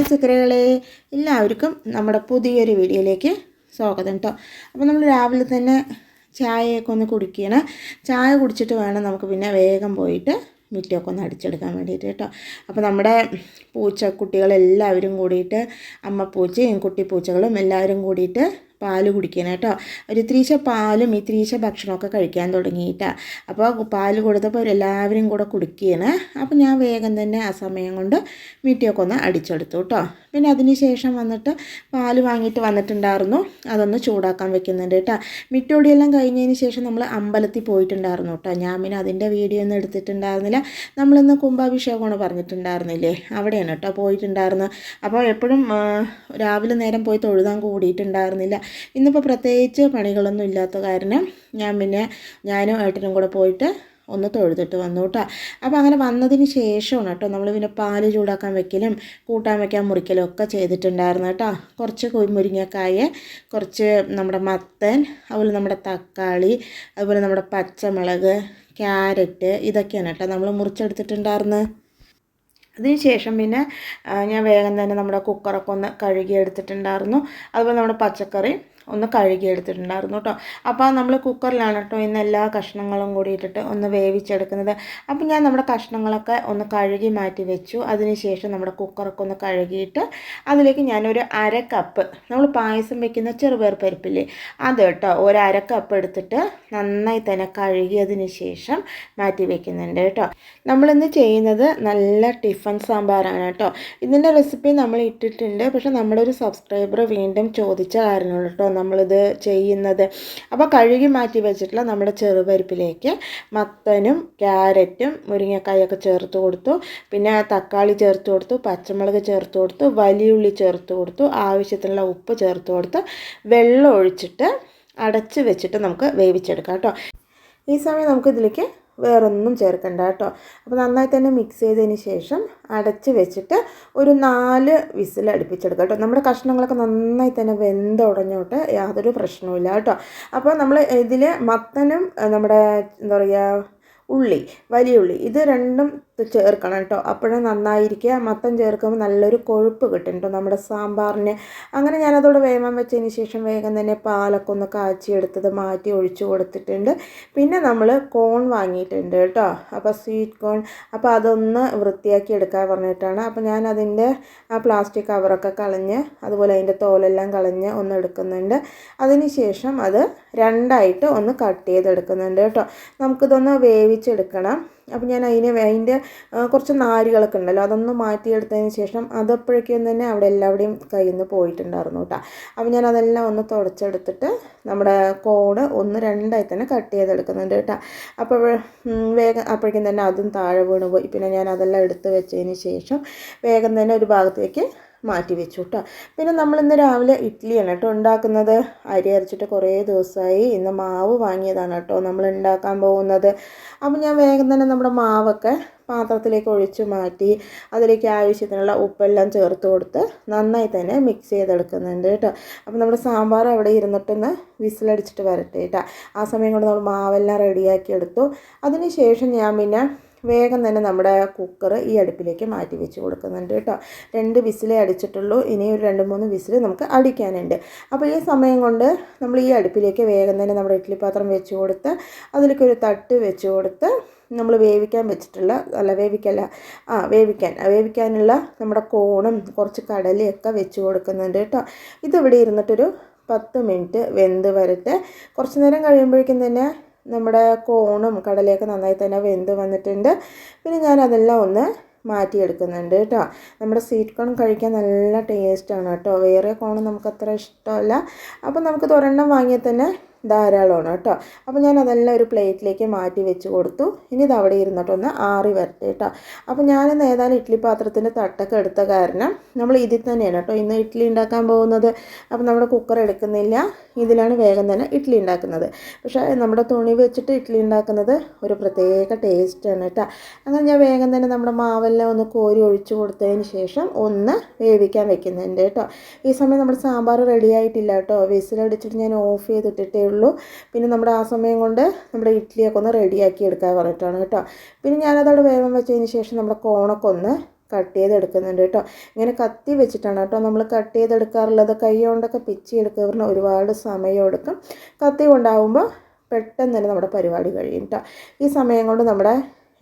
Hi സുക്കരകളെ എല്ലാവർക്കും നമ്മുടെ പുതിയൊരു വീഡിയോയിലേക്ക് സ്വാഗതം കേട്ടോ അപ്പോൾ നമ്മൾ രാവിലെ തന്നെ ചായയൊക്കെ ഒന്ന് കുടിക്കണം. ചായ കുടിച്ചിട്ട് വേണം നമുക്ക് പിന്നെ വേഗം പോയിട്ട് മുറ്റമൊക്കെ ഒന്ന് അടിച്ചെടുക്കാൻ വേണ്ടിയിട്ട് കേട്ടോ അപ്പോൾ നമ്മുടെ പൂച്ച കുട്ടികളെല്ലാവരും കൂടിയിട്ട് അമ്മ പൂച്ചയും കുട്ടി പൂച്ചകളും എല്ലാവരും കൂടിയിട്ട് പാൽ കുടിക്കണം കേട്ടോ ഒരു ഇത്തിരീശ പാലും ഇത്തിരീശ ഭക്ഷണമൊക്കെ കഴിക്കാൻ തുടങ്ങിയിട്ടാ. അപ്പോൾ പാൽ കൊടുത്തപ്പോൾ എല്ലാവരും കൂടെ കുടിക്കുകയാണ് അപ്പോൾ ഞാൻ വേഗം തന്നെ ആ സമയം കൊണ്ട് മീറ്റിയൊക്കെ ഒന്ന് അടിച്ചെടുത്തു കേട്ടോ പിന്നെ അതിന് ശേഷം വന്നിട്ട് പാൽ വാങ്ങിയിട്ട് വന്നിട്ടുണ്ടായിരുന്നു. അതൊന്ന് ചൂടാക്കാൻ വെക്കുന്നുണ്ട് കേട്ടോ മിറ്റോടിയെല്ലാം കഴിഞ്ഞതിന് ശേഷം നമ്മൾ അമ്പലത്തിൽ പോയിട്ടുണ്ടായിരുന്നു കേട്ടോ ഞാൻ പിന്നെ അതിന്റെ വീഡിയോ ഒന്നും എടുത്തിട്ടുണ്ടായിരുന്നില്ല. നമ്മളിന്ന് കുംഭാഭിഷേകമാണ് പറഞ്ഞിട്ടുണ്ടായിരുന്നില്ലേ? അവിടെയാണ് കേട്ടോ പോയിട്ടുണ്ടായിരുന്നു അപ്പോൾ എപ്പോഴും രാവിലെ നേരം പോയി തൊഴുതാൻ കൂടിയിട്ടുണ്ടായിരുന്നില്ല. ഇന്നിപ്പോൾ പ്രത്യേകിച്ച് പണികളൊന്നും ഇല്ലാത്ത കാരണം ഞാൻ പിന്നെ ഞാനും ഏട്ടനും കൂടെ പോയിട്ട് ഒന്ന് തൊഴുതിട്ട് വന്നു കേട്ടോ അപ്പോൾ അങ്ങനെ വന്നതിന് ശേഷമാണ് കേട്ടോ നമ്മൾ പിന്നെ പാൽ ചൂടാക്കാൻ വെക്കലും കൂട്ടാൻ വെക്കാൻ മുറിക്കലും ഒക്കെ ചെയ്തിട്ടുണ്ടായിരുന്നു കേട്ടോ കുറച്ച് മുരിങ്ങക്കായ കുറച്ച് നമ്മുടെ മത്തൻ അതുപോലെ നമ്മുടെ തക്കാളി അതുപോലെ നമ്മുടെ പച്ചമുളക് ക്യാരറ്റ് ഇതൊക്കെയാണ് കേട്ടോ നമ്മൾ മുറിച്ചെടുത്തിട്ടുണ്ടായിരുന്നത് ശേഷം പിന്നെ ഞാൻ വേഗം തന്നെ നമ്മുടെ കുക്കറൊക്കെ ഒന്ന് കഴുകി എടുത്തിട്ടുണ്ടായിരുന്നു അതുപോലെ നമ്മുടെ പച്ചക്കറി. ഒന്ന് കഴുകി എടുത്തിട്ടുണ്ടായിരുന്നു കേട്ടോ അപ്പോൾ നമ്മൾ കുക്കറിലാണ് കേട്ടോ ഇന്ന് എല്ലാ കഷ്ണങ്ങളും കൂടി ഇട്ടിട്ട് ഒന്ന് വേവിച്ചെടുക്കുന്നത്. അപ്പോൾ ഞാൻ നമ്മുടെ കഷ്ണങ്ങളൊക്കെ ഒന്ന് കഴുകി മാറ്റി വെച്ചു. അതിനുശേഷം നമ്മുടെ കുക്കറൊക്കെ ഒന്ന് കഴുകിയിട്ട് അതിലേക്ക് ഞാനൊരു അര കപ്പ് നമ്മൾ പായസം വെക്കുന്ന ചെറുപയർ പരിപ്പില്ലേ? അത് കേട്ടോ ഒരു അര കപ്പ് എടുത്തിട്ട് നന്നായി തന്നെ കഴുകിയതിന് ശേഷം മാറ്റി വെക്കുന്നുണ്ട് കേട്ടോ. നമ്മളിന്ന് ചെയ്യുന്നത് നല്ല ടിഫൻ സാമ്പാറാണ് കേട്ടോ. ഇതിന്റെ റെസിപ്പി നമ്മൾ ഇട്ടിട്ടുണ്ട്. പക്ഷേ നമ്മുടെ ഒരു സബ്സ്ക്രൈബർ വീണ്ടും ചോദിച്ച കാരണമാണ് കേട്ടോ. നമ്മളിത് ചെയ്യുന്നത്. അപ്പോൾ കഴുകി മാറ്റി വെച്ചിട്ടുള്ള നമ്മുടെ ചെറുപരിപ്പിലേക്ക് മത്തനും ക്യാരറ്റും മുരിങ്ങക്കായൊക്കെ ചേർത്ത് കൊടുത്തു. പിന്നെ തക്കാളി ചേർത്ത് കൊടുത്തു പച്ചമുളക് ചേർത്ത് കൊടുത്തു വലിയുള്ളി ചേർത്ത് കൊടുത്തു ആവശ്യത്തിനുള്ള ഉപ്പ് ചേർത്ത് കൊടുത്ത് വെള്ളം ഒഴിച്ചിട്ട് അടച്ച് വെച്ചിട്ട് നമുക്ക് വേവിച്ചെടുക്കാം കേട്ടോ. ഈ സമയം നമുക്ക് ഇതിലേക്ക് വേറൊന്നും ചേർക്കണ്ട കേട്ടോ. അപ്പോൾ നന്നായി തന്നെ മിക്സ് ചെയ്തതിന് ശേഷം അടച്ച് വെച്ചിട്ട് ഒരു നാല് വിസിൽ അടുപ്പിച്ചെടുക്കുക കേട്ടോ. നമ്മുടെ കഷ്ണങ്ങളൊക്കെ നന്നായി തന്നെ വെന്തുടഞ്ഞോട്ട് യാതൊരു പ്രശ്നവുമില്ല കേട്ടോ. അപ്പോൾ നമ്മൾ ഇതിൽ മത്തനും നമ്മുടെ എന്താ പറയുക ഉള്ളി വലിയ ഉള്ളി ഇത് രണ്ടും ചേർക്കണം കേട്ടോ. അപ്പോഴേ നന്നായിരിക്കുക. മത്തം ചേർക്കുമ്പോൾ നല്ലൊരു കൊഴുപ്പ് കിട്ടും കേട്ടോ നമ്മുടെ സാമ്പാറിന്. അങ്ങനെ ഞാനതോടെ വേഗം വെച്ചതിന് ശേഷം വേഗം തന്നെ പാലൊക്കെ ഒന്ന് കാച്ചിയെടുത്തത് മാറ്റി ഒഴിച്ചു കൊടുത്തിട്ടുണ്ട്. പിന്നെ നമ്മൾ കോൺ വാങ്ങിയിട്ടുണ്ട് കേട്ടോ. അപ്പോൾ സ്വീറ്റ് കോൺ അപ്പോൾ അതൊന്ന് വൃത്തിയാക്കി എടുക്കാൻ പറഞ്ഞിട്ടാണ്. അപ്പോൾ ഞാൻ അതിന്റെ ആ പ്ലാസ്റ്റിക് കവറൊക്കെ കളഞ്ഞ് അതുപോലെ അതിന്റെ തോലെല്ലാം കളഞ്ഞ് ഒന്ന് എടുക്കുന്നുണ്ട്. അതിന് ശേഷം അത് രണ്ടായിട്ട് ഒന്ന് കട്ട് ചെയ്തെടുക്കുന്നുണ്ട് കേട്ടോ. നമുക്കിതൊന്ന് വേവിച്ചെടുക്കണം. അപ്പോൾ ഞാൻ അതിന് അതിന്റെ കുറച്ച് നാരുകളൊക്കെ ഉണ്ടല്ലോ അതൊന്ന് മാറ്റിയെടുത്തതിന് ശേഷം അതപ്പോഴേക്കും തന്നെ അവിടെ എല്ലാവിടെയും കയ്യിൽ നിന്ന് പോയിട്ടുണ്ടായിരുന്നു കേട്ടോ അപ്പോൾ ഞാൻ അതെല്ലാം ഒന്ന് തുടച്ചെടുത്തിട്ട് നമ്മുടെ കോഡ് ഒന്ന് രണ്ടായി തന്നെ കട്ട് ചെയ്തെടുക്കുന്നുണ്ട് കേട്ടോ അപ്പോൾ വേഗം അപ്പോഴേക്കും തന്നെ അതും താഴെ വീണ് പോയി. പിന്നെ ഞാൻ അതെല്ലാം എടുത്ത് വെച്ചതിന് ശേഷം വേഗം തന്നെ ഒരു ഭാഗത്തേക്ക് മാറ്റി വെച്ചു കേട്ടോ പിന്നെ നമ്മൾ ഇന്ന് രാവിലെ ഇഡ്ഡലിയാണ് കേട്ടോ ഉണ്ടാക്കുന്നത്. അരി അരച്ചിട്ട് കുറേ ദിവസമായി ഇന്ന് മാവ് വാങ്ങിയതാണ് കേട്ടോ നമ്മൾ ഉണ്ടാക്കാൻ പോകുന്നത്. അപ്പോൾ ഞാൻ വേഗം തന്നെ നമ്മുടെ മാവൊക്കെ പാത്രത്തിലേക്ക് ഒഴിച്ച് മാറ്റി അതിലേക്ക് ആവശ്യത്തിനുള്ള ഉപ്പെല്ലാം ചേർത്ത് കൊടുത്ത് നന്നായി തന്നെ മിക്സ് ചെയ്തെടുക്കുന്നുണ്ട് കേട്ടോ അപ്പോൾ നമ്മുടെ സാമ്പാർ അവിടെ ഇരുന്നിട്ടൊന്ന് വിസിലടിച്ചിട്ട് വരട്ടെ കേട്ടോ ആ സമയം കൊണ്ട് നമ്മൾ മാവെല്ലാം റെഡിയാക്കി എടുത്തു. അതിന് ശേഷം ഞാൻ പിന്നെ വേഗം തന്നെ നമ്മുടെ കുക്കർ ഈ അടുപ്പിലേക്ക് മാറ്റി വെച്ച് കൊടുക്കുന്നുണ്ട് കേട്ടോ. രണ്ട് വിസിലേ അടിച്ചിട്ടുള്ളൂ. ഇനി ഒരു രണ്ട് മൂന്ന് വിസിൽ നമുക്ക് അടിക്കാനുണ്ട്. അപ്പോൾ ഈ സമയം കൊണ്ട് നമ്മൾ ഈ അടുപ്പിലേക്ക് വേഗം തന്നെ നമ്മുടെ ഇഡ്ഡലി പാത്രം വെച്ച് കൊടുത്ത് അതിലേക്ക് ഒരു തട്ട് വെച്ച് കൊടുത്ത് നമ്മൾ വേവിക്കാൻ വെച്ചിട്ടുള്ള അല്ല വേവിക്കല്ല ആ വേവിക്കാൻ വേവിക്കാനുള്ള നമ്മുടെ കോണും കുറച്ച് കടലയൊക്കെ വെച്ച് കൊടുക്കുന്നുണ്ട് കേട്ടോ. ഇതിവിടെ ഇരുന്നിട്ടൊരു പത്ത് മിനിറ്റ് വെന്ത് വരട്ടെ. കുറച്ച് നേരം കഴിയുമ്പോഴേക്കും തന്നെ നമ്മുടെ കോണും കടലയൊക്കെ നന്നായി തന്നെ വെന്ത് വന്നിട്ടുണ്ട്. പിന്നെ ഞാൻ അതെല്ലാം ഒന്ന് മാറ്റിയെടുക്കുന്നുണ്ട് കേട്ടോ. നമ്മുടെ സ്വീറ്റ് കോൺ കഴിക്കാൻ നല്ല ടേസ്റ്റാണ് കേട്ടോ. വേറെ കോൺ നമുക്കത്ര ഇഷ്ടമല്ല. അപ്പോൾ നമുക്ക് ഒരെണ്ണം വാങ്ങിയാൽ തന്നെ ധാരാളമാണ് കേട്ടോ. അപ്പോൾ ഞാൻ അതെല്ലാം ഒരു പ്ലേറ്റിലേക്ക് മാറ്റി വെച്ച് കൊടുത്തു. ഇനി ഇത് അവിടെ ഇരുന്നിട്ടൊന്ന് ആറി വരട്ടെ കേട്ടോ. അപ്പോൾ ഞാനിന്ന് ഏതായാലും ഇഡ്ഡലി പാത്രത്തിന്റെ തട്ടൊക്കെ എടുത്ത കാരണം നമ്മൾ ഇതിൽ തന്നെയാണ് കേട്ടോ ഇന്ന് ഇഡ്ഡലി ഉണ്ടാക്കാൻ പോകുന്നത്. അപ്പോൾ നമ്മുടെ കുക്കർ എടുക്കുന്നില്ല. ഇതിലാണ് വേഗം തന്നെ ഇഡ്ഡലി ഉണ്ടാക്കുന്നത്. പക്ഷേ നമ്മുടെ തുണി വെച്ചിട്ട് ഇഡ്ഡലി ഉണ്ടാക്കുന്നത് ഒരു പ്രത്യേക ടേസ്റ്റാണ് കേട്ടോ. അങ്ങനെ ഞാൻ വേഗം തന്നെ നമ്മുടെ മാവെല്ലാം ഒന്ന് കോരി ഒഴിച്ചു കൊടുത്തതിന് ശേഷം ഒന്ന് വേവിക്കാൻ വെക്കുന്നുണ്ട് കേട്ടോ. ഈ സമയം നമ്മുടെ സാമ്പാർ റെഡി ആയിട്ടില്ല കേട്ടോ. വിസിലടിച്ചിട്ട് ഞാൻ ഓഫ് ചെയ്തിട്ടിട്ടേ ഉള്ളൂ. പിന്നെ നമ്മുടെ ആ സമയം കൊണ്ട് നമ്മുടെ ഇഡ്ഡലിയൊക്കെ ഒന്ന് റെഡിയാക്കി എടുക്കാൻ പറഞ്ഞിട്ടാണ് കേട്ടോ. പിന്നെ ഞാനതവിടെ വേഗം വെച്ചതിന് ശേഷം നമ്മുടെ കോണൊക്കെ ഒന്ന് കട്ട് ചെയ്തെടുക്കുന്നുണ്ട് കേട്ടോ. ഇങ്ങനെ കത്തി വെച്ചിട്ടാണ് കേട്ടോ നമ്മൾ കട്ട് ചെയ്തെടുക്കാറുള്ളത്. കൈ കൊണ്ടൊക്കെ പിച്ചി പറഞ്ഞാൽ ഒരുപാട് സമയം എടുക്കും. കത്തി കൊണ്ടാവുമ്പോൾ പെട്ടെന്ന് തന്നെ നമ്മുടെ പരിപാടി കഴിയും കേട്ടോ. ഈ സമയം കൊണ്ട് നമ്മുടെ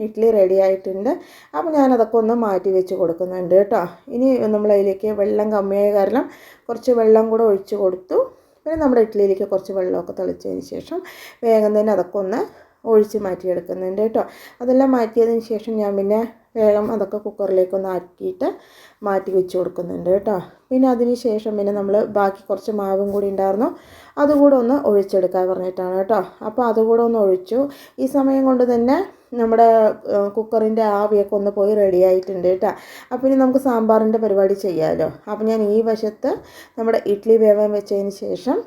ഇഡ്ഡലി റെഡി ആയിട്ടുണ്ട്. അപ്പോൾ ഞാനതൊക്കെ ഒന്ന് മാറ്റി വെച്ച് കൊടുക്കുന്നുണ്ട് കേട്ടോ. ഇനി നമ്മളതിലേക്ക് വെള്ളം കമ്മിയായ കാരണം കുറച്ച് വെള്ളം കൂടെ ഒഴിച്ച് കൊടുത്തു. പിന്നെ നമ്മുടെ ഇഡ്ഡലിയിലേക്ക് കുറച്ച് വെള്ളമൊക്കെ തളിച്ചതിന് ശേഷം വേഗം തന്നെ അതൊക്കെ ഒന്ന് ഒഴിച്ച് മാറ്റിയെടുക്കുന്നുണ്ട് കേട്ടോ. അതെല്ലാം മാറ്റിയതിന് ശേഷം ഞാൻ പിന്നെ വേഗം അതൊക്കെ കുക്കറിലേക്ക് ഒന്ന് ആക്കിയിട്ട് മാറ്റി വെച്ച് കൊടുക്കുന്നുണ്ട് കേട്ടോ. പിന്നെ അതിന് ശേഷം പിന്നെ നമ്മൾ ബാക്കി കുറച്ച് മാവും കൂടി ഉണ്ടായിരുന്നു. അതുകൂടെ ഒന്ന് ഒഴിച്ചെടുക്കാൻ പറഞ്ഞിട്ടാണ് കേട്ടോ. അപ്പോൾ അതുകൂടെ ഒന്ന് ഒഴിച്ചു. ഈ സമയം കൊണ്ട് തന്നെ നമ്മുടെ കുക്കറിന്റെ ആവിയൊക്കെ ഒന്ന് പോയി റെഡി ആയിട്ടുണ്ട് കേട്ടോ. അപ്പോൾ ഇനി നമുക്ക് സാമ്പാറിന്റെ പരിപാടി ചെയ്യാമല്ലോ അപ്പോൾ ഞാൻ ഈ വശത്ത് നമ്മുടെ ഇഡ്ഡലി വേവാൻ വെച്ചതിന് ശേഷം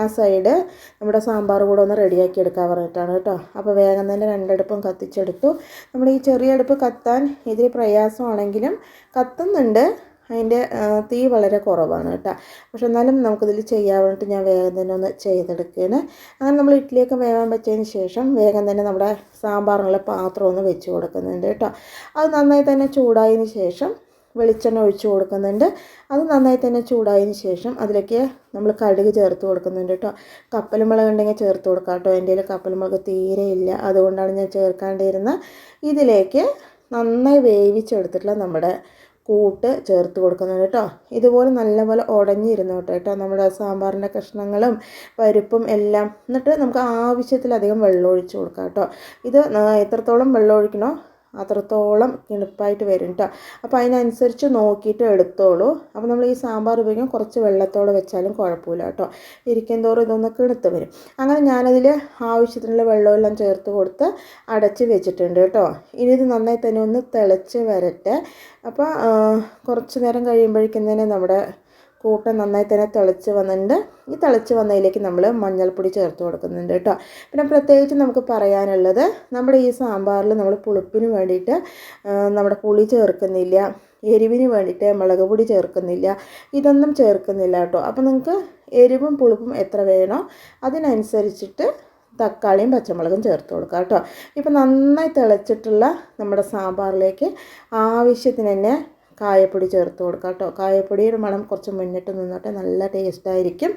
ആ സൈഡ് നമ്മുടെ സാമ്പാർ കൂടെ ഒന്ന് റെഡിയാക്കി എടുക്കാൻ പറഞ്ഞിട്ടാണ് കേട്ടോ. അപ്പോൾ വേഗം തന്നെ രണ്ടടുപ്പും കത്തിച്ചെടുത്തു. നമ്മുടെ ഈ ചെറിയ അടുപ്പ് കത്താൻ ഇതിൽ പ്രയാസമാണെങ്കിലും കത്തുന്നുണ്ട്. അതിന്റെ തീ വളരെ കുറവാണ് കേട്ടോ. പക്ഷെ എന്നാലും നമുക്കിതിൽ ചെയ്യാൻ വേണ്ടിയിട്ട് ഞാൻ വേഗം തന്നെ ഒന്ന് ചെയ്തെടുക്കുകയാണ്. അങ്ങനെ നമ്മൾ ഇഡ്ഡലിയൊക്കെ വേവാൻ വെച്ചതിന് ശേഷം വേഗം തന്നെ നമ്മുടെ സാമ്പാറിനുള്ള പാത്രം ഒന്ന് വെച്ച് കൊടുക്കുന്നുണ്ട് കേട്ടോ. അത് നന്നായി തന്നെ ചൂടായതിന് ശേഷം വെളിച്ചെണ്ണ ഒഴിച്ചു കൊടുക്കുന്നുണ്ട്. അത് നന്നായി തന്നെ ചൂടായതിന് ശേഷം അതിലേക്ക് നമ്മൾ കടുക് ചേർത്ത് കൊടുക്കുന്നുണ്ട് കേട്ടോ. കപ്പലുമുളക് ഉണ്ടെങ്കിൽ ചേർത്ത് കൊടുക്കാം കേട്ടോ. എന്റെ കയ്യിൽ തീരെ ഇല്ല. അതുകൊണ്ടാണ് ഞാൻ ചേർക്കാണ്ടിരുന്നത്. ഇതിലേക്ക് നന്നായി വേവിച്ചെടുത്തിട്ടുള്ള നമ്മുടെ കൂട്ട് ചേർത്ത് കൊടുക്കുന്നത് കേട്ടോ. ഇതുപോലെ നല്ലപോലെ ഉടഞ്ഞിരുന്നു കേട്ടോ. കേട്ടോ നമ്മുടെ സാമ്പാറിന്റെ കഷ്ണങ്ങളും പരിപ്പും എല്ലാം. എന്നിട്ട് നമുക്ക് ആവശ്യത്തിലധികം വെള്ളം ഒഴിച്ച് കൊടുക്കാം കേട്ടോ. ഇത് എത്രത്തോളം വെള്ളം ഒഴിക്കണോ അത്രത്തോളം കിണുപ്പായിട്ട് വരും കേട്ടോ അപ്പോൾ അതിനനുസരിച്ച് നോക്കിയിട്ട് എടുത്തോളൂ. അപ്പോൾ നമ്മൾ ഈ സാമ്പാർ ഉപയോഗിക്കും കുറച്ച് വെള്ളത്തോടെ വെച്ചാലും കുഴപ്പമില്ല കേട്ടോ ഇരിക്കും തോറും ഇതൊന്ന് കിണുത്ത് വരും. അങ്ങനെ ഞാനതിൽ ആവശ്യത്തിനുള്ള വെള്ളമെല്ലാം ചേർത്ത് കൊടുത്ത് അടച്ച് വെച്ചിട്ടുണ്ട് കേട്ടോ ഇനി ഇത് നന്നായി തന്നെ ഒന്ന് തിളച്ച് വരട്ടെ. അപ്പോൾ കുറച്ച് നേരം കഴിയുമ്പോഴേക്കും തന്നെ നമ്മുടെ കൂട്ടം നന്നായി തന്നെ തിളച്ച് വന്നിട്ടുണ്ട്. ഈ തിളച്ച് വന്നതിലേക്ക് നമ്മൾ മഞ്ഞൾപ്പൊടി ചേർത്ത് കൊടുക്കുന്നുണ്ട് കേട്ടോ. പിന്നെ പ്രത്യേകിച്ച് നമുക്ക് പറയാനുള്ളത് നമ്മുടെ ഈ സാമ്പാറിൽ നമ്മൾ പുളിപ്പിന് വേണ്ടിയിട്ട് നമ്മുടെ പുളി ചേർക്കുന്നില്ല എരിവിന് വേണ്ടിയിട്ട് മുളക് പൊടി ചേർക്കുന്നില്ല ഇതൊന്നും ചേർക്കുന്നില്ല കേട്ടോ. അപ്പോൾ നിങ്ങൾക്ക് എരിവും പുളിപ്പും എത്ര വേണോ അതിനനുസരിച്ചിട്ട് തക്കാളിയും പച്ചമുളകും ചേർത്ത് കൊടുക്കുക കേട്ടോ. ഇപ്പം നന്നായി തിളച്ചിട്ടുള്ള നമ്മുടെ സാമ്പാറിലേക്ക് ആവശ്യത്തിന് തന്നെ കായപ്പൊടി ചേർത്ത് കൊടുക്കുക കേട്ടോ. കായപ്പൊടിയുടെ മണം കുറച്ച് മുന്നിട്ട് നിന്നിട്ട് നല്ല ടേസ്റ്റായിരിക്കും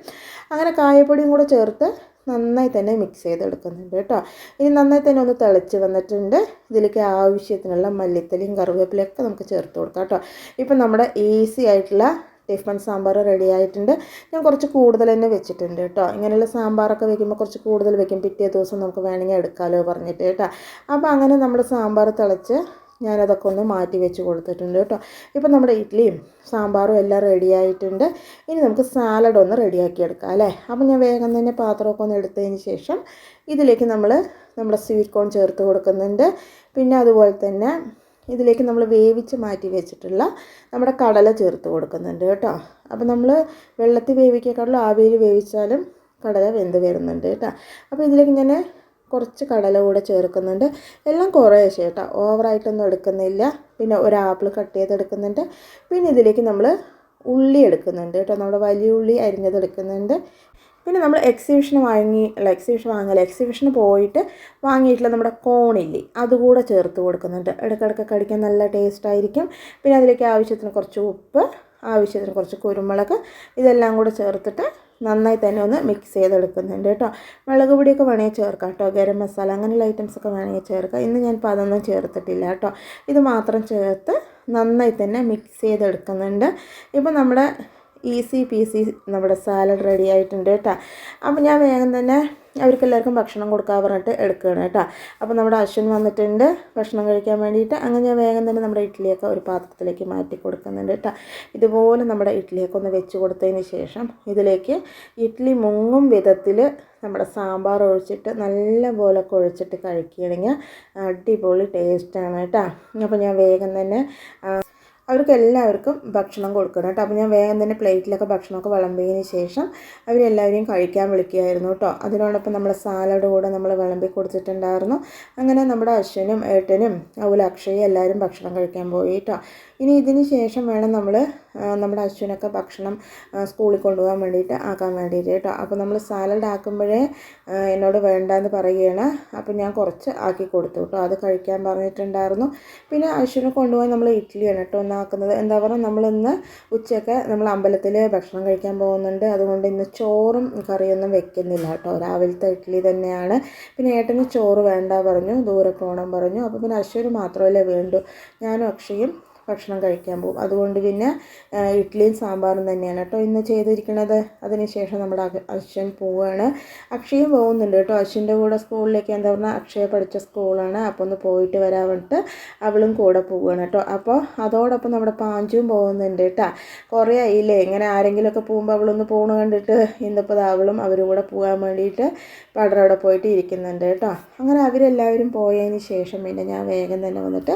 അങ്ങനെ കായപ്പൊടിയും കൂടെ ചേർത്ത് നന്നായി തന്നെ മിക്സ് ചെയ്തെടുക്കുന്നുണ്ട് കേട്ടോ. ഇനി നന്നായി തന്നെ ഒന്ന് തിളച്ച് വന്നിട്ടുണ്ട്. ഇതിലേക്ക് ആവശ്യത്തിനുള്ള മല്ലിത്തലയും കറിവേപ്പിലയൊക്കെ നമുക്ക് ചേർത്ത് കൊടുക്കാം കേട്ടോ. ഇപ്പം നമ്മുടെ ഈസി ആയിട്ടുള്ള ടിഫൻ സാമ്പാർ റെഡി ആയിട്ടുണ്ട്. ഞാൻ കുറച്ച് കൂടുതൽ തന്നെ വെച്ചിട്ടുണ്ട് കേട്ടോ. ഇങ്ങനെയുള്ള സാമ്പാറൊക്കെ വെക്കുമ്പോൾ കുറച്ച് കൂടുതൽ വെക്കും. പിറ്റേ ദിവസം നമുക്ക് വേണമെങ്കിൽ എടുക്കാമല്ലോ പറഞ്ഞിട്ട് കേട്ടോ. അപ്പോൾ അങ്ങനെ നമ്മുടെ സാമ്പാർ തിളച്ച് ഞാനതൊക്കെ ഒന്ന് മാറ്റി വെച്ച് കൊടുത്തിട്ടുണ്ട് കേട്ടോ. ഇപ്പം നമ്മുടെ ഇഡ്ഡലിയും സാമ്പാറും എല്ലാം റെഡി ആയിട്ടുണ്ട്. ഇനി നമുക്ക് സാലഡ് ഒന്ന് റെഡിയാക്കി എടുക്കാം അല്ലേ? അപ്പം ഞാൻ വേഗം തന്നെ പാത്രമൊക്കെ ഒന്ന് എടുത്തതിന് ശേഷം ഇതിലേക്ക് നമ്മൾ നമ്മുടെ സ്വീറ്റ് കോൺ ചേർത്ത് കൊടുക്കുന്നുണ്ട്. പിന്നെ അതുപോലെ തന്നെ ഇതിലേക്ക് നമ്മൾ വേവിച്ച് മാറ്റി വെച്ചിട്ടുള്ള നമ്മുടെ കടല ചേർത്ത് കൊടുക്കുന്നുണ്ട് കേട്ടോ. അപ്പോൾ നമ്മൾ വെള്ളത്തിൽ വേവിക്കേക്കാളും ആവിയിൽ വേവിച്ചാലും കടല വെന്ത് വരുന്നുണ്ട് കേട്ടോ. അപ്പോൾ ഇതിലേക്ക് ഞാൻ കുറച്ച് കടല കൂടെ ചേർക്കുന്നുണ്ട്. എല്ലാം കുറേശ്ശെ കേട്ടോ. ഓവറായിട്ടൊന്നും എടുക്കുന്നില്ല. പിന്നെ ഒരു ആപ്പിൾ കട്ട് ചെയ്തെടുക്കുന്നുണ്ട്. പിന്നെ ഇതിലേക്ക് നമ്മൾ ഉള്ളി എടുക്കുന്നുണ്ട് കേട്ടോ. നമ്മുടെ വലിയ ഉള്ളി അരിഞ്ഞതെടുക്കുന്നുണ്ട് പിന്നെ നമ്മൾ എക്സിബിഷന് വാങ്ങി അല്ല എക്സിബിഷൻ വാങ്ങല എക്സിബിഷന് പോയിട്ട് വാങ്ങിയിട്ടുള്ള നമ്മുടെ കോണില്ലേ അതുകൂടെ ചേർത്ത് കൊടുക്കുന്നുണ്ട്. ഇടയ്ക്കിടയ്ക്ക് കടിക്കാൻ നല്ല ടേസ്റ്റ് ആയിരിക്കും. പിന്നെ അതിലേക്ക് ആവശ്യത്തിന് കുറച്ച് ഉപ്പ് ആവശ്യത്തിന് കുറച്ച് കുരുമുളക് ഇതെല്ലാം കൂടെ ചേർത്തിട്ട് നന്നായി തന്നെ ഒന്ന് മിക്സ് ചെയ്തെടുക്കുന്നുണ്ട് കേട്ടോ. മുളക് പൊടിയൊക്കെ വേണമെങ്കിൽ ചേർക്കാം കേട്ടോ. ഗരം മസാല അങ്ങനെയുള്ള ഐറ്റംസൊക്കെ വേണമെങ്കിൽ ചേർക്കാം. ഇന്ന് ഞാൻ ഇപ്പോൾ അതൊന്നും ചേർത്തിട്ടില്ല കേട്ടോ. ഇത് മാത്രം ചേർത്ത് നന്നായി തന്നെ മിക്സ് ചെയ്തെടുക്കുന്നുണ്ട്. ഇപ്പോൾ നമ്മുടെ ഈസി പീസി നമ്മുടെ സാലഡ് റെഡി ആയിട്ടുണ്ട് കേട്ടോ. അപ്പോൾ ഞാൻ വേഗം തന്നെ അവർക്ക് എല്ലാവർക്കും ഭക്ഷണം കൊടുക്കാൻ പറഞ്ഞിട്ട് എടുക്കുകയാണ് കേട്ടോ. അപ്പോൾ നമ്മുടെ അശ്വൻ വന്നിട്ടുണ്ട് ഭക്ഷണം കഴിക്കാൻ വേണ്ടിയിട്ട്. അങ്ങനെ ഞാൻ വേഗം തന്നെ നമ്മുടെ ഇഡ്ഡലിയൊക്കെ ഒരു പാത്രത്തിലേക്ക് മാറ്റി കൊടുക്കുന്നുണ്ട് കേട്ടോ. ഇതുപോലെ നമ്മുടെ ഇഡ്ഡലിയൊക്കെ ഒന്ന് വെച്ച് കൊടുത്തതിന് ശേഷം ഇതിലേക്ക് ഇഡ്ഡലി മുങ്ങും വിധത്തിൽ നമ്മുടെ സാമ്പാർ ഒഴിച്ചിട്ട് നല്ല പോലെ കുഴച്ചിട്ട് കഴിക്കുകയാണെങ്കിൽ അടിപൊളി ടേസ്റ്റാണ് കേട്ടോ. അപ്പോൾ ഞാൻ വേഗം തന്നെ അവർക്ക് എല്ലാവർക്കും ഭക്ഷണം കൊടുക്കണം കേട്ടോ. അപ്പോൾ ഞാൻ വേഗം തന്നെ പ്ലേറ്റിലൊക്കെ ഭക്ഷണമൊക്കെ വിളമ്പിയതിന് ശേഷം അവരെല്ലാവരെയും കഴിക്കാൻ വിളിക്കുകയായിരുന്നു കേട്ടോ. അതിനോടൊപ്പം നമ്മൾ സാലഡ് കൂടെ നമ്മൾ വിളമ്പി കൊടുത്തിട്ടുണ്ടായിരുന്നു. അങ്ങനെ നമ്മുടെ അശ്വനും ഏട്ടനും അതുപോലെ അക്ഷയും എല്ലാവരും ഭക്ഷണം കഴിക്കാൻ പോയി കേട്ടോ. ഇനി ഇതിന് ശേഷം വേണം നമ്മൾ നമ്മുടെ അശ്വിനൊക്കെ ഭക്ഷണം സ്കൂളിൽ കൊണ്ടുപോകാൻ വേണ്ടിയിട്ട് ആക്കാൻ വേണ്ടിയിട്ട് കേട്ടോ. അപ്പോൾ നമ്മൾ സാലഡ് ആക്കുമ്പോഴേ എന്നോട് വേണ്ടെന്ന് പറയുകയാണ്. അപ്പോൾ ഞാൻ കുറച്ച് ആക്കി കൊടുത്തു കേട്ടോ. അത് കഴിക്കാൻ പറഞ്ഞിട്ടുണ്ടായിരുന്നു. പിന്നെ അശ്വിനെ കൊണ്ടുപോയി നമ്മൾ ഇഡ്ഡലിയാണ് കേട്ടോ ഒന്നാക്കുന്നത് എന്താ പറയുക നമ്മളിന്ന് ഉച്ചയൊക്കെ നമ്മൾ അമ്പലത്തിൽ ഭക്ഷണം കഴിക്കാൻ പോകുന്നുണ്ട്. അതുകൊണ്ട് ഇന്ന് ചോറും കറിയൊന്നും വെക്കുന്നില്ല കേട്ടോ. രാവിലത്തെ ഇഡ്ഡലി തന്നെയാണ്. പിന്നെ ഏട്ടന് ചോറ് വേണ്ട പറഞ്ഞു. ദൂരെ പോകണം പറഞ്ഞു. അപ്പോൾ പിന്നെ അശ്വിന് മാത്രമല്ലേ വേണ്ടു. ഞാനും അക്ഷയും ഭക്ഷണം കഴിക്കാൻ പോകും. അതുകൊണ്ട് പിന്നെ ഇഡ്ഡലിയും സാമ്പാറും തന്നെയാണ് കേട്ടോ ഇന്ന് ചെയ്തിരിക്കുന്നത്. അതിനുശേഷം നമ്മുടെ അശ്വൻ പോവുകയാണ് അക്ഷയും പോകുന്നുണ്ട് കേട്ടോ. അശ്വിന്റെ കൂടെ സ്കൂളിലേക്ക് എന്താ പറഞ്ഞാൽ അക്ഷയ പഠിച്ച സ്കൂളാണ്. അപ്പോൾ ഒന്ന് പോയിട്ട് വരാൻ വേണ്ടിയിട്ട് അവളും കൂടെ പോവുകയാണ് കേട്ടോ. അപ്പോൾ അതോടൊപ്പം നമ്മുടെ പാഞ്ചും പോകുന്നുണ്ട് കേട്ടോ. കുറേ ആയില്ലേ? ഇങ്ങനെ ആരെങ്കിലുമൊക്കെ പോകുമ്പോൾ അവളൊന്ന് പോകണ കണ്ടിട്ട് ഇന്നിപ്പോൾ അവളും അവരും കൂടെ പോകാൻ വേണ്ടിയിട്ട് പടരവിടെ പോയിട്ട് ഇരിക്കുന്നുണ്ട് കേട്ടോ. അങ്ങനെ അവരെല്ലാവരും പോയതിന് ശേഷം പിന്നെ ഞാൻ വേഗം തന്നെ വന്നിട്ട്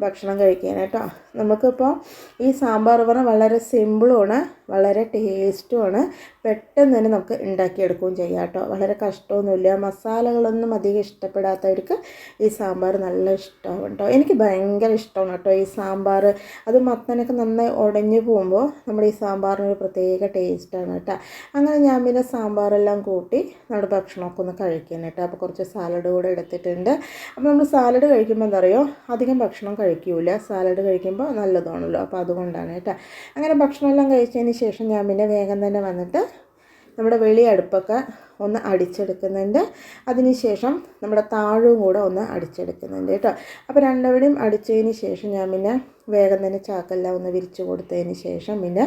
ഭക്ഷണം കഴിക്കാൻ കേട്ടോ. നമുക്കിപ്പോൾ ഈ സാമ്പാർ പറഞ്ഞാൽ വളരെ സിമ്പിളുമാണ്. വളരെ ടേസ്റ്റുമാണ്. പെട്ടെന്ന് തന്നെ നമുക്ക് ഉണ്ടാക്കിയെടുക്കുകയും ചെയ്യാം കേട്ടോ. വളരെ കഷ്ടമൊന്നുമില്ല. മസാലകളൊന്നും അധികം ഇഷ്ടപ്പെടാത്തവർക്ക് ഈ സാമ്പാർ നല്ല ഇഷ്ടമാണ് കേട്ടോ. എനിക്ക് ഭയങ്കര ഇഷ്ടമാണ് കേട്ടോ ഈ സാമ്പാർ. അത് മത്തനൊക്കെ നന്നായി ഉടഞ്ഞു പോകുമ്പോൾ നമ്മുടെ ഈ സാമ്പാറിന് ഒരു പ്രത്യേക ടേസ്റ്റാണ് കേട്ടോ. അങ്ങനെ ഞാൻ പിന്നെ സാമ്പാറെല്ലാം കൂട്ടി നമ്മുടെ ഭക്ഷണമൊക്കെ ഒന്ന് കഴിക്കാൻ കേട്ടോ. അപ്പോൾ കുറച്ച് സാലഡ് കൂടെ എടുത്തിട്ടുണ്ട്. അപ്പോൾ നമ്മൾ സാലഡ് കഴിക്കുമ്പോൾ എന്താ പറയുക? അധികം ഭക്ഷണം കഴിക്കൂല. സാലഡ് കഴിക്കുമ്പോൾ നല്ലതാണല്ലോ. അപ്പോൾ അതുകൊണ്ടാണ് കേട്ടോ. അങ്ങനെ ഭക്ഷണമെല്ലാം കഴിച്ചതിന് ശേഷം ഞാൻ പിന്നെ വേഗം തന്നെ വന്നിട്ട് നമ്മുടെ വെളി അടുപ്പൊക്കെ ഒന്ന് അടിച്ചെടുക്കുന്നുണ്ട് അതിനുശേഷം നമ്മുടെ താഴവും കൂടെ ഒന്ന് അടിച്ചെടുക്കുന്നുണ്ട് കേട്ടോ. അപ്പോൾ രണ്ടവിടെയും അടിച്ചതിന് ശേഷം ഞാൻ പിന്നെ വേഗം തന്നെ ചാക്കെല്ലാം ഒന്ന് വിരിച്ചു കൊടുത്തതിന് ശേഷം പിന്നെ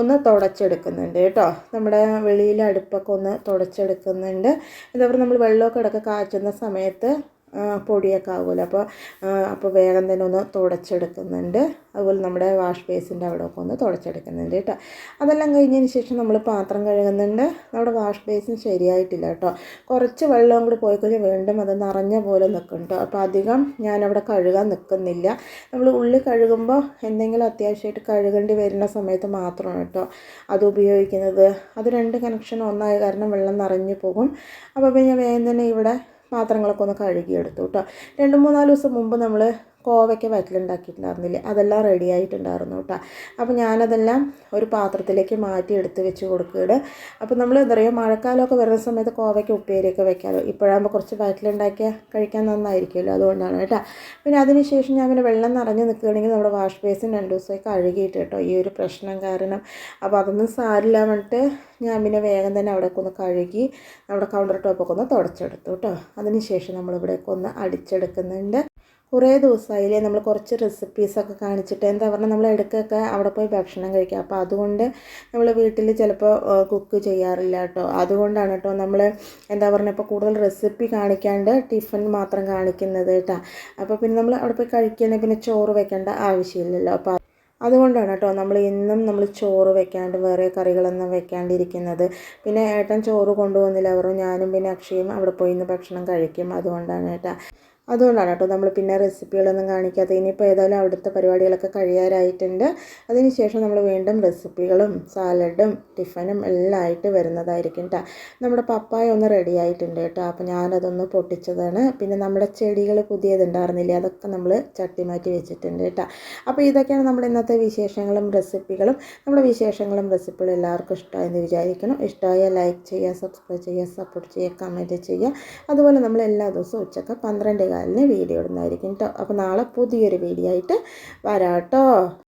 ഒന്ന് തുടച്ചെടുക്കുന്നുണ്ട് കേട്ടോ. നമ്മുടെ വെളിയിലെ അടുപ്പൊക്കെ ഒന്ന് തുടച്ചെടുക്കുന്നുണ്ട്. പറയുക നമ്മൾ വെള്ളമൊക്കെ ഇടയ്ക്ക് കാച്ചുന്ന സമയത്ത് പൊടിയൊക്കെ ആകുമല്ലോ അപ്പോൾ അപ്പോൾ വേഗം തന്നെ ഒന്ന് തുടച്ചെടുക്കുന്നുണ്ട്. അതുപോലെ നമ്മുടെ വാഷ് ബേസിന്റെ അവിടെ ഒക്കെ ഒന്ന് തുടച്ചെടുക്കുന്നുണ്ട് കേട്ടോ. അതെല്ലാം കഴിഞ്ഞതിന് ശേഷം നമ്മൾ പാത്രം കഴുകുന്നുണ്ട്. നമ്മുടെ വാഷ് ബേസിൻ ശരിയായിട്ടില്ല കേട്ടോ. കുറച്ച് വെള്ളം കൂടി പോയി കഴിഞ്ഞാൽ വീണ്ടും അത് നിറഞ്ഞ പോലെ നിൽക്കും അപ്പോൾ അധികം ഞാനവിടെ കഴുകാൻ നിൽക്കുന്നില്ല നമ്മൾ ഉള്ളി കഴുകുമ്പോൾ എന്തെങ്കിലും അത്യാവശ്യമായിട്ട് കഴുകേണ്ടി വരുന്ന സമയത്ത് മാത്രമാണ് കേട്ടോ അത് ഉപയോഗിക്കുന്നത്. അത് രണ്ട് കണക്ഷൻ ഒന്നായ കാരണം വെള്ളം നിറഞ്ഞു പോകും. അപ്പോൾ പിന്നെ വേഗം തന്നെ ഇവിടെ പാത്രങ്ങളൊക്കെ ഒന്ന് കഴുകിയെടുത്തു കേട്ടോ രണ്ട് മൂന്നാൽ ദിവസം മുമ്പ് നമ്മൾ കോവയ്ക്ക വയറ്റിലുണ്ടാക്കിയിട്ടുണ്ടായിരുന്നില്ലേ? അതെല്ലാം റെഡി ആയിട്ടുണ്ടായിരുന്നു കേട്ടോ അപ്പോൾ ഞാനതെല്ലാം ഒരു പാത്രത്തിലേക്ക് മാറ്റി എടുത്ത് വെച്ച് കൊടുക്കുകയാണ്. അപ്പോൾ നമ്മൾ എന്താ പറയുക മഴക്കാലമൊക്കെ വരുന്ന സമയത്ത് കോവയ്ക്ക് ഉപ്പേരിയൊക്കെ വെക്കാമല്ലോ ഇപ്പോഴാകുമ്പോൾ കുറച്ച് വയറ്റിലുണ്ടാക്കിയ കഴിക്കാൻ നന്നായിരിക്കുമല്ലോ. അതുകൊണ്ടാണ് കേട്ടോ പിന്നെ അതിനുശേഷം ഞാൻ പിന്നെ വെള്ളം നിറഞ്ഞ് നിൽക്കുകയാണെങ്കിൽ നമ്മുടെ വാഷ് ബേസിൻ രണ്ട് ദിവസമായി കഴുകിയിട്ട് കേട്ടോ ഈ ഒരു പ്രശ്നം കാരണം. അപ്പോൾ അതൊന്നും സാരില്ല പറഞ്ഞിട്ട് ഞാൻ പിന്നെ വേഗം തന്നെ അവിടെയൊക്കെ ഒന്ന് കഴുകി നമ്മുടെ കൗണ്ടർ ടോപ്പൊക്കെ ഒന്ന് തുടച്ചെടുത്തു കേട്ടോ അതിനുശേഷം നമ്മളിവിടെയൊക്കെ ഒന്ന് അടിച്ചെടുക്കുന്നുണ്ട്. കുറേ ദിവസമായില്ലേ നമ്മൾ കുറച്ച് റെസിപ്പീസൊക്കെ കാണിച്ചിട്ട്. എന്താ പറഞ്ഞാൽ നമ്മൾ ഇടയ്ക്കൊക്കെ അവിടെ പോയി ഭക്ഷണം കഴിക്കുക അപ്പോൾ അതുകൊണ്ട് നമ്മൾ വീട്ടിൽ ചിലപ്പോൾ കുക്ക് ചെയ്യാറില്ല കേട്ടോ. അതുകൊണ്ടാണ് കേട്ടോ നമ്മൾ എന്താ പറഞ്ഞാൽ ഇപ്പോൾ കൂടുതൽ റെസിപ്പി കാണിക്കാണ്ട് ടിഫിൻ മാത്രം കാണിക്കുന്നത് കേട്ടോ. അപ്പോൾ പിന്നെ നമ്മൾ അവിടെ പോയി കഴിക്കുകയാണെങ്കിൽ പിന്നെ ചോറ് വെക്കേണ്ട ആവശ്യമില്ലല്ലോ. അപ്പോൾ അതുകൊണ്ടാണ് കേട്ടോ നമ്മൾ ഇന്നും നമ്മൾ ചോറ് വെക്കാണ്ട് വേറെ കറികളൊന്നും വെക്കാണ്ടിരിക്കുന്നത്. പിന്നെ ഏട്ടൻ ചോറ് കൊണ്ടുപോകുന്നില്ല. അവരും ഞാനും പിന്നെ അക്ഷയും അവിടെ പോയി ഇന്ന് ഭക്ഷണം കഴിക്കും. അതുകൊണ്ടാണ് കേട്ടോ. അതുകൊണ്ടാണ് കേട്ടോ നമ്മൾ പിന്നെ റെസിപ്പികളൊന്നും കാണിക്കാത്തത്. ഇനിയിപ്പോൾ ഏതായാലും അവിടുത്തെ പരിപാടികളൊക്കെ കഴിയാറായിട്ടുണ്ട്. അതിനുശേഷം നമ്മൾ വീണ്ടും റെസിപ്പികളും സാലഡും ടിഫനും എല്ലാം ആയിട്ട് വരുന്നതായിരിക്കും കേട്ടോ നമ്മുടെ പപ്പായ ഒന്ന് റെഡി ആയിട്ടുണ്ട് കേട്ടോ അപ്പോൾ ഞാനതൊന്ന് പൊട്ടിച്ചതാണ്. പിന്നെ നമ്മുടെ ചെടികൾ പുതിയതുണ്ടായിരുന്നില്ലേ അതൊക്കെ നമ്മൾ ചട്ടി മാറ്റി വെച്ചിട്ടുണ്ട് കേട്ടോ അപ്പോൾ ഇതൊക്കെയാണ് നമ്മുടെ ഇന്നത്തെ വിശേഷങ്ങളും റെസിപ്പികളും. നമ്മുടെ വിശേഷങ്ങളും റെസിപ്പികളും എല്ലാവർക്കും ഇഷ്ടമായെന്ന് വിചാരിക്കണം ഇഷ്ടമായാൽ ലൈക്ക് ചെയ്യുക സബ്സ്ക്രൈബ് ചെയ്യുക സപ്പോർട്ട് ചെയ്യുക കമന്റ് ചെയ്യുക. അതുപോലെ നമ്മൾ എല്ലാ ദിവസവും ഉച്ചയ്ക്ക് പന്ത്രണ്ട് കാലിന് വീഡിയോ ഇടുന്നതായിരിക്കും കേട്ടോ അപ്പോൾ നാളെ പുതിയൊരു വീഡിയോ ആയിട്ട് വരാം കേട്ടോ